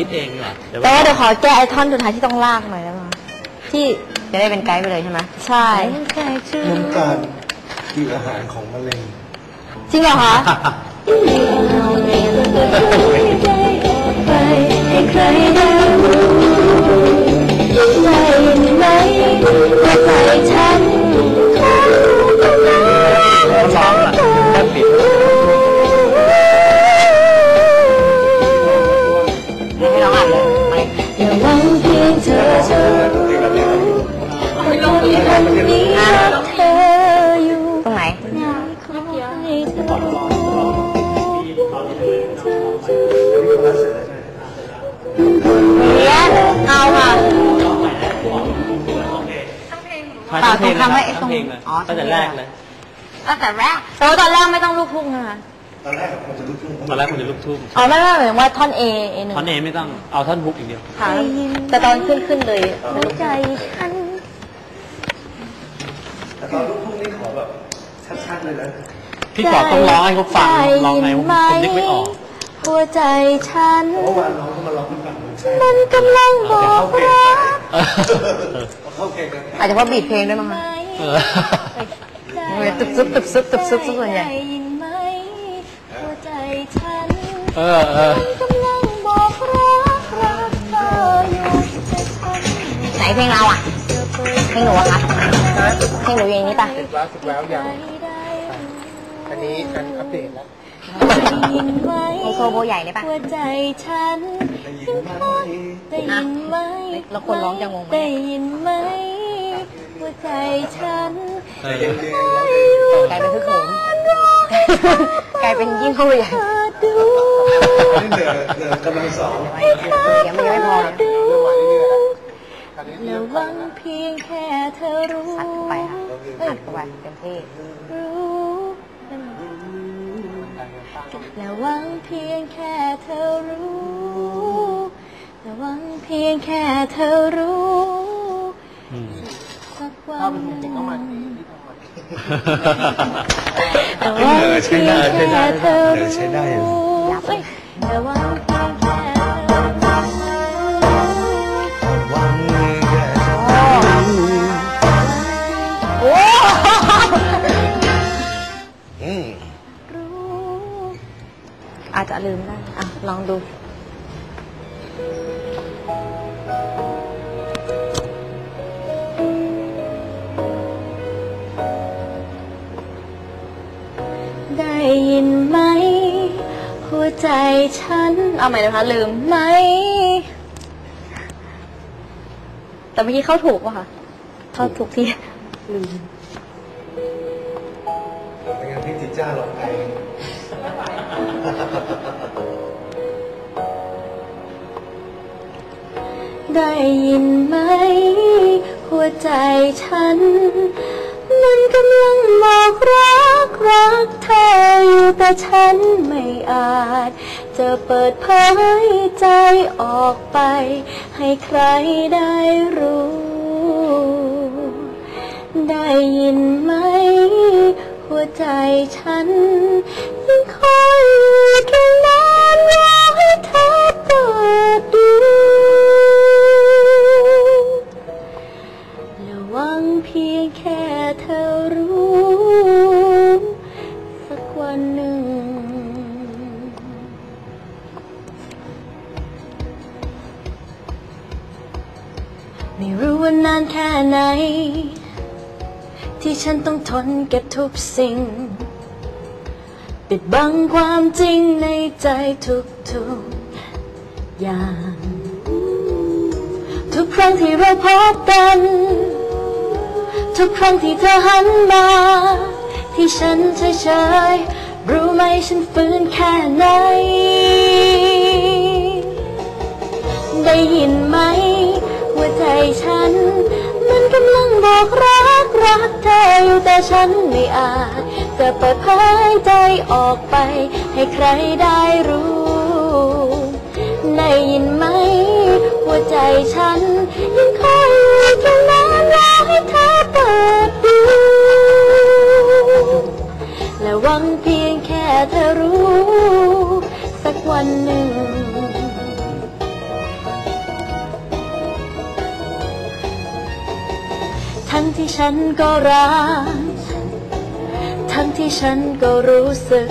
คิดเองดีกว่าเดี๋ยวแต่ว่าเดี๋ยวขอแก้ไอท่อนสุดท้ายที่ต้องลากหน่อยได้ไหมคะที่จะได้เป็นไกด์ไปเลยใช่ไหมใช่น้ำการคืออาหารของมะเร็งจริงเหรอคะ มาทั้งเพลงทำให้ไอ้นะตรงทั้งเพลงเลยอ๋อตั้งแต่แรกเลยตั้งแต่แรกแต่ว่าตอนแรกไม่ต้องลูกทุ่งนะคะตอนแรกผมจะลุกขึ้นตอนแรกคุณจะลูกทุ่งอ๋อไม่ไม่หมายถึงว่าท่อน A A หนึ่งท่อนเอไม่ต้องเอาท่อนฮุกอย่างเดียวค่ะแต่ตอนขึ้นขึ้นเลยหัวใจฉันแต่ตอนลุกทุ่งนี่ขอแบบชัดๆเลยนะพี่กอดต้องร้องให้เขาฟังร้องไงผมผมนึกไม่ออกหัวใจฉันเพราะว่าน้องเขามาร้องให้ฟังมันใช่มันกำลังบอกรักเออเข้าเก่งกันอาจจะเพราะบีดเพลงด้วยมั้งคะเออ ตึบซึบตึบซึบตึบซึบส่วนใหญ่ ได้ยินไหมหัวใจฉันเออเออ กำลังบอกรักรักเธออยู่แต่ฉันไหนเพลงเราอะ จะเปิดเพลงหนูอะคะเพลงหนูอย่างนี้ป่ะ แล้วสุดแล้วอย่างใจได้ อันนี้การอัปเดตแล้ว ได้ยินไหมโอโซโบใหญ่เลยป่ะหัวใจฉันได้ยินไหมได้ยินไหมแล้วคนร้องจะงงไหมได้ยินไหมหัวใจฉันเออกลายเป็นทึกโหมกลายเป็นยิ่งเข้าไปใหญ่เธอดูนี่เหลือเหลือกำลังสองเสียงมันยังไม่พอเลยดูแล้วหวังเพียงแค่เธอรู้อัดเข้าไปค่ะอัดเข้าไปเต็มที่รู้ และหวังเพียงแค่เธอรู้และหวังเพียงแค่เธอรู้สักวันหนึ่งเออใช้ได้ใช้ได้เธอใช้ได้อยู่แต่ว่าเพียง อาจจะลืมได้อะลองดู ได้ยินไหม หัวใจฉัน เอาใหม่นะคะ ลืมไหม แต่เมื่อกี้เข้าถูกป่ะคะเข้าถูกที่ลืมเป็นไงพี่จิจ้าลองไป ได้ยินไหม หัวใจฉัน มันกำลังบอกรักรักเธออยู่แต่ฉันไม่อาจ จะเปิดเผยใจออกไป ให้ใครได้รู้ ได้ยินไหม หัวใจฉันันหนึ่ง ไม่รู้ว่านานแค่ไหน ที่ฉันต้องทนเก็บทุกสิ่ง ปิดบังความจริงในใจทุกๆอย่าง ทุกครั้งที่เราพบกัน ทุกครั้งที่เธอหันมา ที่ฉันเฉยๆรู้ไหมฉันฝืนแค่ไหน ได้ยินไหมหัวใจฉัน มันกำลังบอกรักรักเธออยู่แต่ฉันไม่อาจจะเปิดเผยใจออกไป ให้ใครได้รู้ ได้ยินไหมหัวใจฉัน ยังคอยอยู่ตรงนั้นรอให้เธอเปิด หวังเพียงแค่เธอรู้ สักวันหนึ่ง ทั้งที่ฉันก็รัก ทั้งที่ฉันก็รู้สึก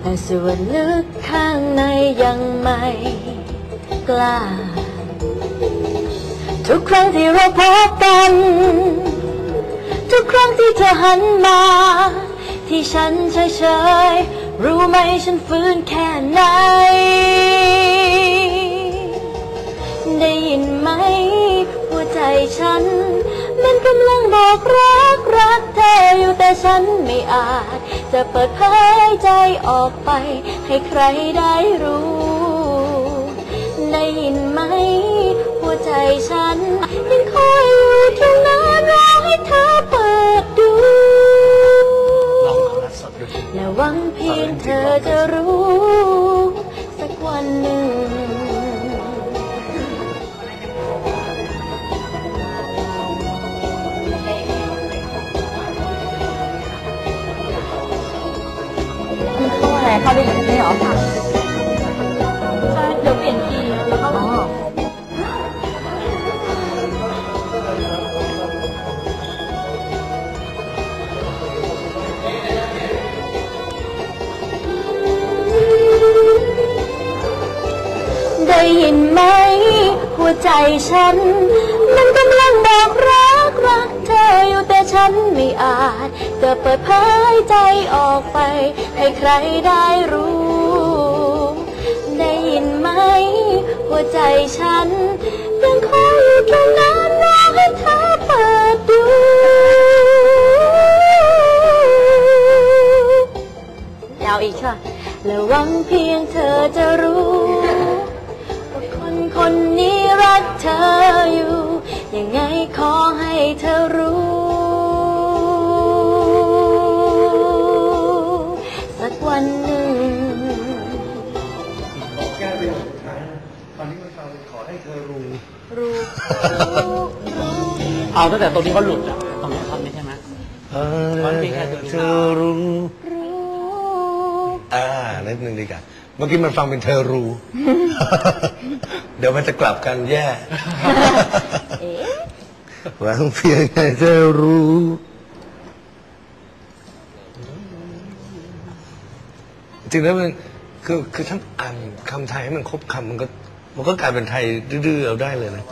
แต่ส่วนลึกข้างในยังไม่กล้า ทุกครั้งที่เราพบกัน ที่เธอหันมา ที่ฉันเฉยๆรู้ไหมฉันฟื้นแค่ไหน ได้ยินไหมหัวใจฉัน มันกำลังบอกรักรักเธออยู่แต่ฉันไม่อาจ จะเปิดเผยใจออกไป ให้ใครได้รู้ ได้ยินไหมหัวใจฉันยังคอยอยู่ตรงนั้น อจะรู้สักวันหนึ่ง เขาไรเข้าได้ยินไม่หรอคะ หัวใจฉัน มันกำลังบอกรักรักเธออยู่แต่ฉันไม่อาจจะเปิดเผยใจออกไป ให้ใครได้รู้ ได้ยินไหม หัวใจฉัน ยังคอยอยู่ตรงนั้นรอให้เธอเปิดดูยาวอีกค่ะและหวังเพียงเธอจะรู้ ว่าคนคนนี้ เธออยู่ ยังไงขอให้เธอรู้ สักวันหนึ่งแก้ประโยคสุดท้ายนะตอนนี้มันฟังขอให้เธอรู้รู้เอาตั้งแต่ตรงนี้เขาหลุดอะตรงนี้ท่อนนี้ใช่ไหมมันมีแค่เธอรู้เธอรู้รู้อ่านิดนึงดีกว่า เมื่อกี้มันฟังเป็นเธอรู้เดี๋ยวมันจะกลับกันแย่เอ๊ะหวังเพียงให้เธอรู้ จริงแล้วมันคือคือถ้าอ่านคำไทยให้มันครบคำมันก็ มันก็กลายเป็นไทยดื้อๆเอาได้เลยนะ